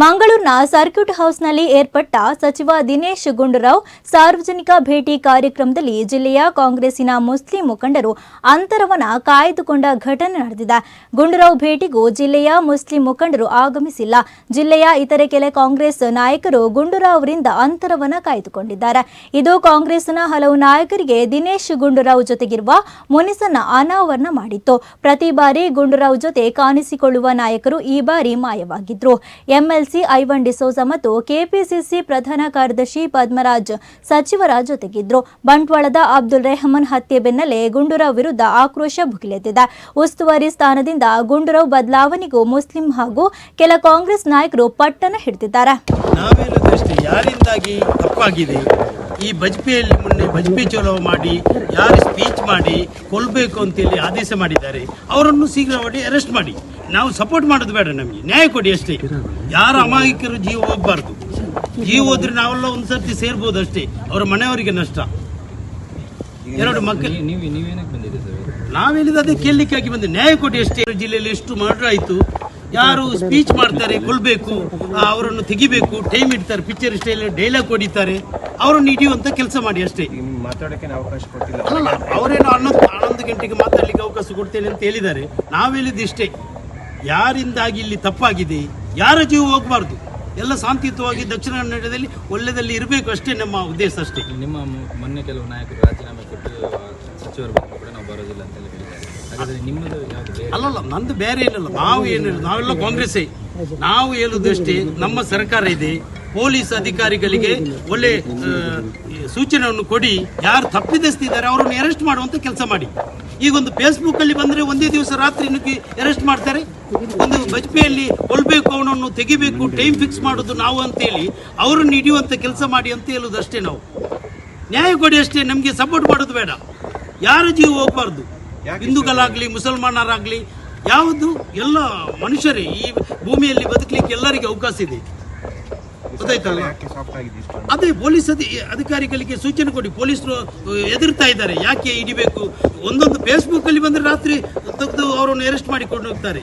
ಮಂಗಳೂರಿನ ಸರ್ಕ್ಯೂಟ್ ಹೌಸ್ನಲ್ಲಿ ಏರ್ಪಟ್ಟ ಸಚಿವ ದಿನೇಶ್ ಗುಂಡೂರಾವ್ ಸಾರ್ವಜನಿಕ ಭೇಟಿ ಕಾರ್ಯಕ್ರಮದಲ್ಲಿ ಜಿಲ್ಲೆಯ ಕಾಂಗ್ರೆಸ್ಸಿನ ಮುಸ್ಲಿಂ ಮುಖಂಡರು ಅಂತರವನ್ನು ಕಾಯ್ದುಕೊಂಡ ಘಟನೆ ನಡೆದಿದೆ. ಗುಂಡೂರಾವ್ ಭೇಟಿಗೂ ಜಿಲ್ಲೆಯ ಮುಸ್ಲಿಂ ಮುಖಂಡರು ಆಗಮಿಸಿಲ್ಲ. ಜಿಲ್ಲೆಯ ಇತರೆ ಕೆಲ ಕಾಂಗ್ರೆಸ್ ನಾಯಕರು ಗುಂಡೂರಾವ್ ಅವರಿಂದ ಅಂತರವನ್ನು ಕಾಯ್ದುಕೊಂಡಿದ್ದಾರೆ. ಇದು ಕಾಂಗ್ರೆಸ್ನ ಹಲವು ನಾಯಕರಿಗೆ ದಿನೇಶ್ ಗುಂಡೂರಾವ್ ಜೊತೆಗಿರುವ ಮುನಿಸನ್ನ ಅನಾವರಣ ಮಾಡಿತ್ತು. ಪ್ರತಿ ಬಾರಿ ಗುಂಡೂರಾವ್ ಜೊತೆ ಕಾಣಿಸಿಕೊಳ್ಳುವ ನಾಯಕರು ಈ ಬಾರಿ ಮಾಯವಾಗಿದ್ರು. ಎಂಎಲ್ಸಿ ಐವನ್ ಡಿಸೋಜ ಮತ್ತು ಕೆಪಿಸಿಸಿ ಪ್ರಧಾನ ಕಾರ್ಯದರ್ಶಿ ಪದ್ಮರಾಜ್ ಸಚಿವರ ಜೊತೆಗಿದ್ರು. ಬಂಟ್ವಾಳದ ಅಬ್ದುಲ್ ರೆಹಮಾನ್ ಹತ್ಯೆ ಬೆನ್ನಲ್ಲೇ ಗುಂಡೂರಾವ್ ವಿರುದ್ಧ ಆಕ್ರೋಶ ಭುಗಿಲೆದ್ದಿದೆ ಉಸ್ತುವಾರಿ ಸ್ಥಾನದಿಂದ ಗುಂಡೂರಾವ್ ಬದಲಾವಣೆಗೂ ಮುಸ್ಲಿಂ ಹಾಗೂ ಕೆಲ ಕಾಂಗ್ರೆಸ್ ನಾಯಕರು ಪಟ್ಟಣ ಹಿಡಿದಿದ್ದಾರೆ. ಈ ಬಜ್ಪೆಯಲ್ಲಿ ಮೊನ್ನೆ ಬಜ್ಪೆ ಚಲೋ ಮಾಡಿ, ಯಾರು ಸ್ಪೀಚ್ ಮಾಡಿ ಕೊಲ್ಲಬೇಕು ಅಂತೇಳಿ ಆದೇಶ ಮಾಡಿದ್ದಾರೆ. ಅವರನ್ನು ಶೀಘ್ರವಾಗಿ ಅರೆಸ್ಟ್ ಮಾಡಿ. ನಾವು ಸಪೋರ್ಟ್ ಮಾಡೋದು ಬೇಡ ನಮಗೆ. ನ್ಯಾಯ ಕೊಡಿ ಅಷ್ಟೇ. ಯಾರು ಅಮಾಯಕರು ಜೀವ ಹೋಗ್ಬಾರ್ದು. ಜೀವ ಹೋದ್ರೆ ನಾವೆಲ್ಲ ಒಂದ್ಸರ್ತಿ ಸೇರ್ಬೋದು ಅಷ್ಟೇ. ಅವರ ಮನೆಯವರಿಗೆ ನಷ್ಟ. ಎರಡು ಮಕ್ಕಳು ನಾವೇನಿದೆ ಅದೇ ಕೇಳಲಿಕ್ಕಾಗಿ ಬಂದೆ ನ್ಯಾಯ ಕೊಡಿ ಅಷ್ಟೇ. ಜಿಲ್ಲೆಯಲ್ಲಿ ಎಷ್ಟು ಮರ್ಡರ್ ಆಯಿತು. ಯಾರು ಸ್ಪೀಚ್ ಮಾಡ್ತಾರೆ ಕೊಲ್ಬೇಕು ಆ, ಅವರನ್ನು ತೆಗಿಬೇಕು ಟೈಮ್ ಇಡ್ತಾರೆ ಪಿಕ್ಚರ್ ಸ್ಟೈಲ್ ಡೈಲಾಗ್ ಹೊಡಿತಾರೆ. ಅವರನ್ನು ಹಿಡಿಯುವಂತ ಕೆಲಸ ಮಾಡಿ ಅಷ್ಟೇ. ಮಾತಾಡೋಕೆ ಅವಕಾಶ ಕೊಟ್ಟಿಲ್ಲ. ಅಲ್ಲ ಅವರೇನು ಹನ್ನೊಂದು ಹನ್ನೊಂದು ಗಂಟೆಗೆ ಮಾತಾಡ್ಲಿಕ್ಕೆ ಅವಕಾಶ ಕೊಡ್ತೇನೆ ಅಂತ ಹೇಳಿದ್ದಾರೆ. ನಾವೇಳಿದ್ದು ಇಷ್ಟೇ. ಯಾರಿಂದಾಗಿ ಇಲ್ಲಿ ತಪ್ಪಾಗಿದೆ? ಯಾರ ಜೀವ ಹೋಗಬಾರ್ದು? ಎಲ್ಲ ಶಾಂತಿಯುತವಾಗಿ ದಕ್ಷಿಣ ಕನ್ನಡದಲ್ಲಿ ಒಳ್ಳೆದಲ್ಲಿ ಇರಬೇಕು ಅಷ್ಟೇ ನಮ್ಮ ಉದ್ದೇಶ ಅಷ್ಟೇ. ನಿಮ್ಮ ಮೊನ್ನೆ ಕೆಲವು ನಾಯಕರು ರಾಜೀನಾಮೆ ಕೊಟ್ಟು ಸಚಿವರು ಕೂಡ ನಾವು ಬರೋದಿಲ್ಲ ಅಂತ ಹೇಳಿದ್ದಾರೆ. ನಿಮ್ಮದು ಅಲ್ಲಲ್ಲ ನಂದು ಬೇರೆ ಏನಿಲ್ಲ ನಾವು ಏನಿಲ್ಲ ನಾವೆಲ್ಲ ಕಾಂಗ್ರೆಸ್ಸೇ. ನಾವು ಹೇಳುದಷ್ಟೇ ನಮ್ಮ ಸರ್ಕಾರ ಇದೆ. ಪೊಲೀಸ್ ಅಧಿಕಾರಿಗಳಿಗೆ ಒಳ್ಳೆ ಸೂಚನೆಯನ್ನು ಕೊಡಿ. ಯಾರು ತಪ್ಪಿದಸ್ತಿದ್ದಾರೆ ಅವರನ್ನು ಅರೆಸ್ಟ್ ಮಾಡುವಂತ ಕೆಲಸ ಮಾಡಿ. ಈಗ ಒಂದು ಫೇಸ್ಬುಕ್ ಅಲ್ಲಿ ಬಂದ್ರೆ ಒಂದೇ ದಿವಸ ರಾತ್ರಿ ಅರೆಸ್ಟ್ ಮಾಡ್ತಾರೆ. ಒಂದು ಬಜ್ಪೆಯಲ್ಲಿ ಒಲ್ಬೇಕು ಅವನನ್ನು ತೆಗಿಬೇಕು ಟೈಮ್ ಫಿಕ್ಸ್ ಮಾಡೋದು ನಾವು ಅಂತೇಳಿ ಅವರನ್ನು ಹಿಡಿಯುವಂತ ಕೆಲಸ ಮಾಡಿ ಅಂತ ಹೇಳುದಷ್ಟೇ ನಾವು. ನ್ಯಾಯ ಕೊಡಿ ಅಷ್ಟೇ ನಮಗೆ ಸಪೋರ್ಟ್ ಮಾಡೋದು ಬೇಡ. ಯಾರ ಜೀವ ಹೋಗ್ಬಾರ್ದು? ಹಿಂದೂಗಳಾಗ್ಲಿ ಮುಸಲ್ಮಾನರಾಗ್ಲಿ ಯಾವುದು? ಎಲ್ಲ ಮನುಷ್ಯರೇ. ಈ ಭೂಮಿಯಲ್ಲಿ ಬದುಕಲಿಕ್ಕೆ ಎಲ್ಲರಿಗೆ ಅವಕಾಶ ಇದೆ. ಗೊತ್ತಾಯ್ತಲ್ಲ? ಅದೇ ಪೊಲೀಸ್ ಅಧಿ ಅಧಿಕಾರಿಗಳಿಗೆ ಸೂಚನೆ ಕೊಡಿ ಪೊಲೀಸರು ಎದುರ್ತಾ ಇದ್ದಾರೆ. ಯಾಕೆ ಹಿಡಿಬೇಕು ಒಂದೊಂದು ಫೇಸ್ಬುಕ್ ಅಲ್ಲಿ ಬಂದ್ರೆ ರಾತ್ರಿ ತೆಗೆದು ಅವರನ್ನು ಅರೆಸ್ಟ್ ಮಾಡಿಕೊಂಡು ಹೋಗ್ತಾರೆ